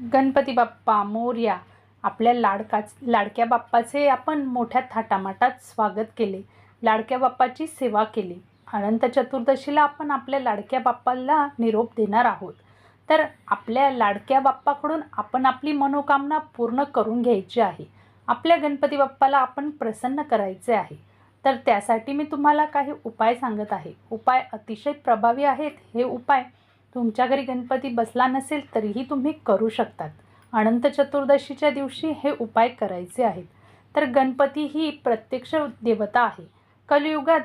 गणपती बाप्पा मोर्या आपल्या लाडकाच लाडक्या बाप्पाचे आपण मोठ्या थाटामाटात स्वागत केले. लाडक्या बाप्पाची सेवा केली. अनंत चतुर्दशीला आपण आपल्या लाडक्या बाप्पाला निरोप देणार आहोत. तर आपल्या लाडक्या बाप्पाकडून आपण आपली मनोकामना पूर्ण करून घ्यायची आहे. आपल्या गणपती बाप्पाला आपण प्रसन्न करायचे आहे. तर त्यासाठी मी तुम्हाला काही उपाय सांगत आहे. उपाय अतिशय प्रभावी आहेत. हे उपाय तुमच्या घरी गणपती बसला नसेल तरीही तुम्ही करू शकतात. अनंत चतुर्दशीच्या दिवशी हे उपाय करायचे आहेत. तर गणपती ही प्रत्यक्ष देवता आहे. कलियुगात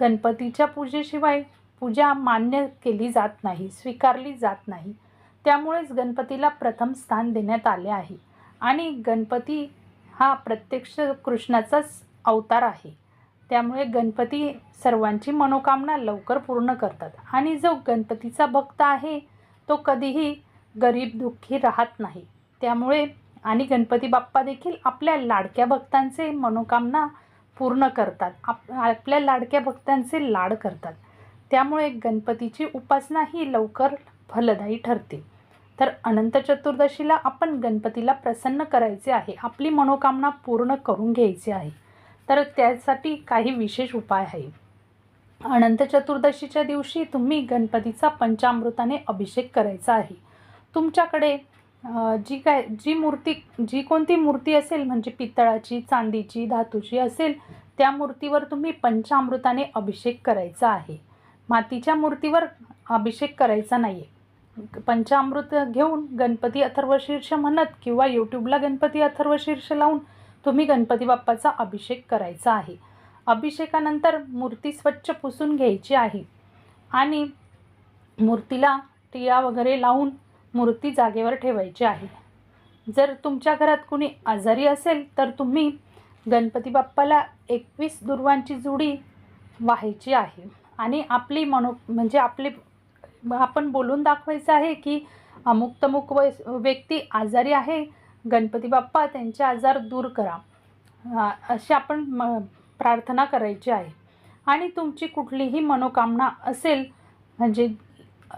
गणपतीच्या पूजेशिवाय पूजा मान्य केली जात नाही स्वीकारली जात नाही. त्यामुळेच गणपतीला प्रथम स्थान देण्यात आले आहे. आणि गणपती हा प्रत्यक्ष कृष्णाचाच अवतार आहे. त्यामुळे गणपती सर्वांची मनोकामना लवकर पूर्ण करतात. आणि जो गणपतीचा भक्त आहे तो कधीही गरीब दुःखी राहत नाही. त्यामुळे आणि गणपती बाप्पा देखील आपल्या लाडक्या भक्तांचे मनोकामना पूर्ण करतात. आप आपल्या लाडक्या भक्तांचे लाड करतात. त्यामुळे गणपतीची उपासना ही लवकर फलदायी ठरते. तर अनंत चतुर्दशीला आपण गणपतीला प्रसन्न करायचे आहे. आपली मनोकामना पूर्ण करून घ्यायची आहे. तर त्यासाठी काही विशेष उपाय आहे अनंत चतुर्दशीच्या दिवशी तुम्ही गणपतीचा पंचामृताने अभिषेक करायचा आहे. तुमच्याकडे जी काय जी मूर्ती जी कोणती मूर्ती असेल म्हणजे पितळाची चांदीची धातूची असेल त्या मूर्तीवर तुम्ही पंचामृताने अभिषेक करायचा आहे. मातीच्या मूर्तीवर अभिषेक करायचा नाही आहे पंचामृत घेऊन गणपती अथर्वशीर्ष म्हणत किंवा यूट्यूबला गणपती अथर्वशीर्ष लावून तुम्ही गणपती बाप्पाचा अभिषेक करायचा आहे. अभिषेकानंतर मूर्ती स्वच्छ पुसून घ्यायची आहे. आणि मूर्तीला टिळा वगैरे लावून मूर्ती जागेवर ठेवायची आहे. जर तुमच्या घरात कुणी आजारी असेल तर तुम्ही गणपती बाप्पाला एकवीस दुर्वांची जुडी व्हायची आहे. आणि आपली मनो म्हणजे आपली आपण बोलून दाखवायचं आहे की अमुक तमुक व्यक्ती आजारी आहे गणपती बाप्पा त्यांचे आजार दूर करा. अशी आपण म प्रार्थना करायची आहे. आणि तुमची कुठलीही मनोकामना असेल म्हणजे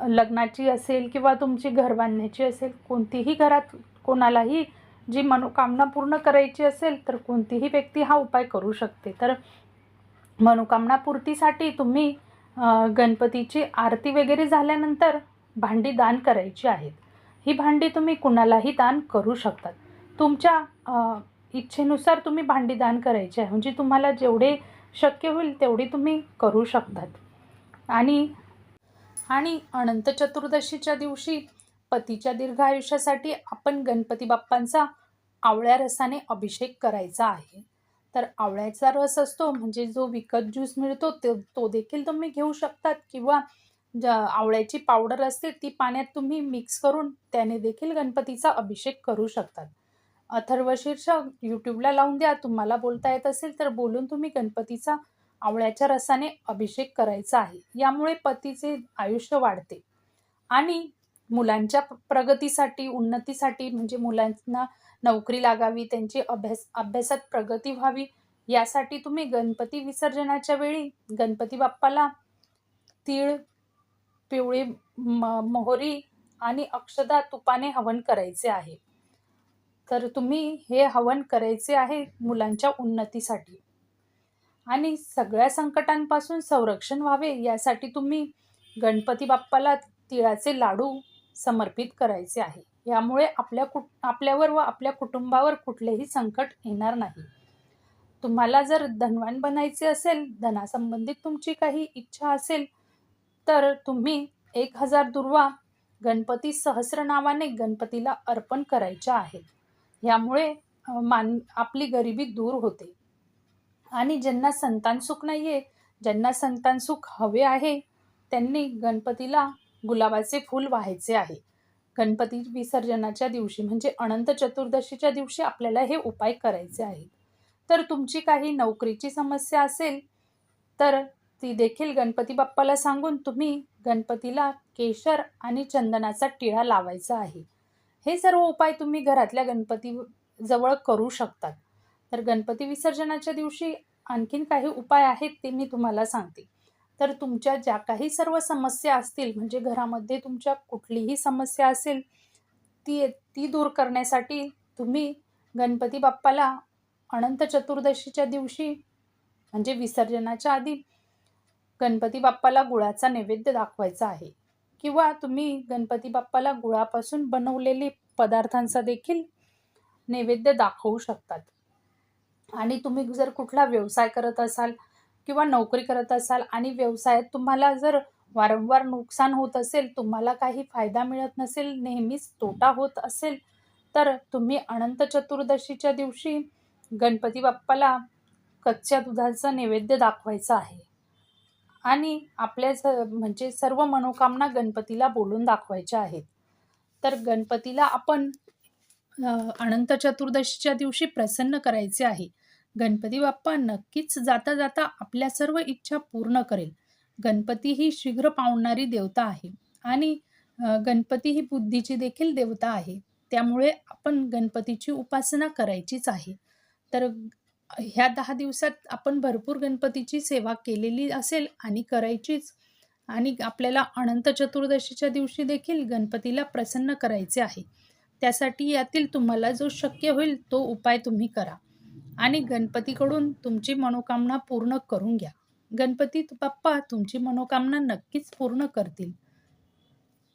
लग्नाची असेल किंवा तुमची घर बांधण्याची असेल कोणतीही घरात कोणालाही जी मनोकामना पूर्ण करायची असेल तर कोणतीही व्यक्ती हा उपाय करू शकते. तर मनोकामना पूर्तीसाठी तुम्ही गणपतीची आरती वगैरे झाल्यानंतर भांडी दान करायची आहेत. ही भांडी तुम्ही कुणालाही दान करू शकतात. तुमच्या इच्छेनुसार तुम्ही भांडी दान करायची आहे. म्हणजे तुम्हाला जेवढे शक्य होईल तेवढी तुम्ही करू शकतात. आणि आणि अनंत चतुर्दशीच्या दिवशी पतीच्या दीर्घ आयुष्यासाठी आपण गणपती बाप्पांचा आवळ्या रसाने अभिषेक करायचा आहे. तर आवळ्याचा रस असतो म्हणजे जो विकत ज्यूस मिळतो तो तो देखील तुम्ही घेऊ शकतात किंवा ज आवळ्याची पावडर असते ती पाण्यात तुम्ही मिक्स करून त्याने देखील गणपतीचा अभिषेक करू शकतात. अथर्वशीर्ष यूट्यूबला लावून द्या तुम्हाला बोलता येत असेल तर बोलून तुम्ही गणपतीचा आवळ्याच्या रसाने अभिषेक करायचा आहे. यामुळे पतीचे आयुष्य वाढते. आणि मुलांच्या प्रगतीसाठी उन्नतीसाठी म्हणजे मुलांना नोकरी लागावी त्यांची अभ्यास अभ्यासात प्रगती व्हावी यासाठी तुम्ही गणपती विसर्जनाच्या वेळी गणपती बाप्पाला तीळ पिवळी म मोहरी आणि अक्षदा तुपाने हवन करायचे आहे. तर तुम्ही हे हवन करायचे आहे मुलांच्या उन्नतीसाठी. आणि सगळ्या संकटांपासून संरक्षण व्हावे यासाठी तुम्ही गणपती बाप्पाला तिळाचे लाडू समर्पित करायचे आहे. यामुळे आपल्या कुट आपल्यावर व आपल्या कुटुंबावर कुठलेही संकट येणार नाही. तुम्हाला जर धनवान बनायचे असेल धनासंबंधित तुमची काही इच्छा असेल तर तुम्ही एक हजार दुर्वा गणपती सहस्रनावाने गणपतीला अर्पण करायच्या आहेत. यामुळे मान आपली गरिबी दूर होते. आणि ज्यांना संतान सुख नाही आहे ज्यांना संतान सुख हवे आहे त्यांनी गणपतीला गुलाबाचे फूल व्हायचे आहे. गणपती विसर्जनाच्या दिवशी म्हणजे अनंत चतुर्दशीच्या दिवशी आपल्याला हे उपाय करायचे आहेत. तर तुमची काही नोकरीची समस्या असेल तर ती देखील गणपती बाप्पाला सांगून तुम्ही गणपतीला केशर आणि चंदनाचा टिळा लावायचा आहे. हे सर्व उपाय तुम्ही घरातल्या गणपती जवळ करू शकतात. तर गणपती विसर्जनाच्या दिवशी आणखीन काही उपाय आहेत ते मी तुम्हाला सांगते. तर तुमच्या ज्या काही सर्व समस्या असतील म्हणजे घरामध्ये तुमच्या कुठलीही समस्या असेल ती ती दूर करण्यासाठी तुम्ही गणपती बाप्पाला अनंत चतुर्दशीच्या दिवशी म्हणजे विसर्जनाच्या आधी गणपती बाप्पाला गुळाचा नैवेद्य दाखवायचा आहे. किंवा तुम्ही गणपती बाप्पाला गुळापासून बनवलेली पदार्थांचा देखील नैवेद्य दाखवू शकतात. आणि तुम्ही जर कुठला व्यवसाय करत असाल किंवा नोकरी करत असाल आणि व्यवसायात तुम्हाला जर वारंवार नुकसान होत असेल तुम्हाला काही फायदा मिळत नसेल नेहमीच तोटा होत असेल तर तुम्ही अनंत चतुर्दशीच्या दिवशी गणपती बाप्पाला कच्च्या दुधाचा नैवेद्य दाखवायचा आहे. आणि आपल्या स म्हणजे सर्व मनोकामना गणपतीला बोलून दाखवायच्या आहेत. तर गणपतीला आपण अनंत चतुर्दशीच्या दिवशी प्रसन्न करायचे आहे. गणपती बाप्पा नक्कीच जाता जाता आपल्या सर्व इच्छा पूर्ण करेल. गणपती ही शीघ्र पावणारी देवता आहे. आणि गणपती ही बुद्धीची देखील देवता आहे. त्यामुळे आपण गणपतीची उपासना करायचीच आहे. तर ह्या दहा दिवसात आपण भरपूर गणपतीची सेवा केलेली असेल आणि करायचीच. आणि आपल्याला अनंत चतुर्दशीच्या दिवशी देखील गणपतीला प्रसन्न करायचे आहे. त्यासाठी यातील तुम्हाला जो शक्य होईल तो उपाय तुम्ही करा. आणि गणपतीकडून तुमची मनोकामना पूर्ण करून घ्या. गणपती बाप्पा तुमची मनोकामना नक्कीच पूर्ण करतील.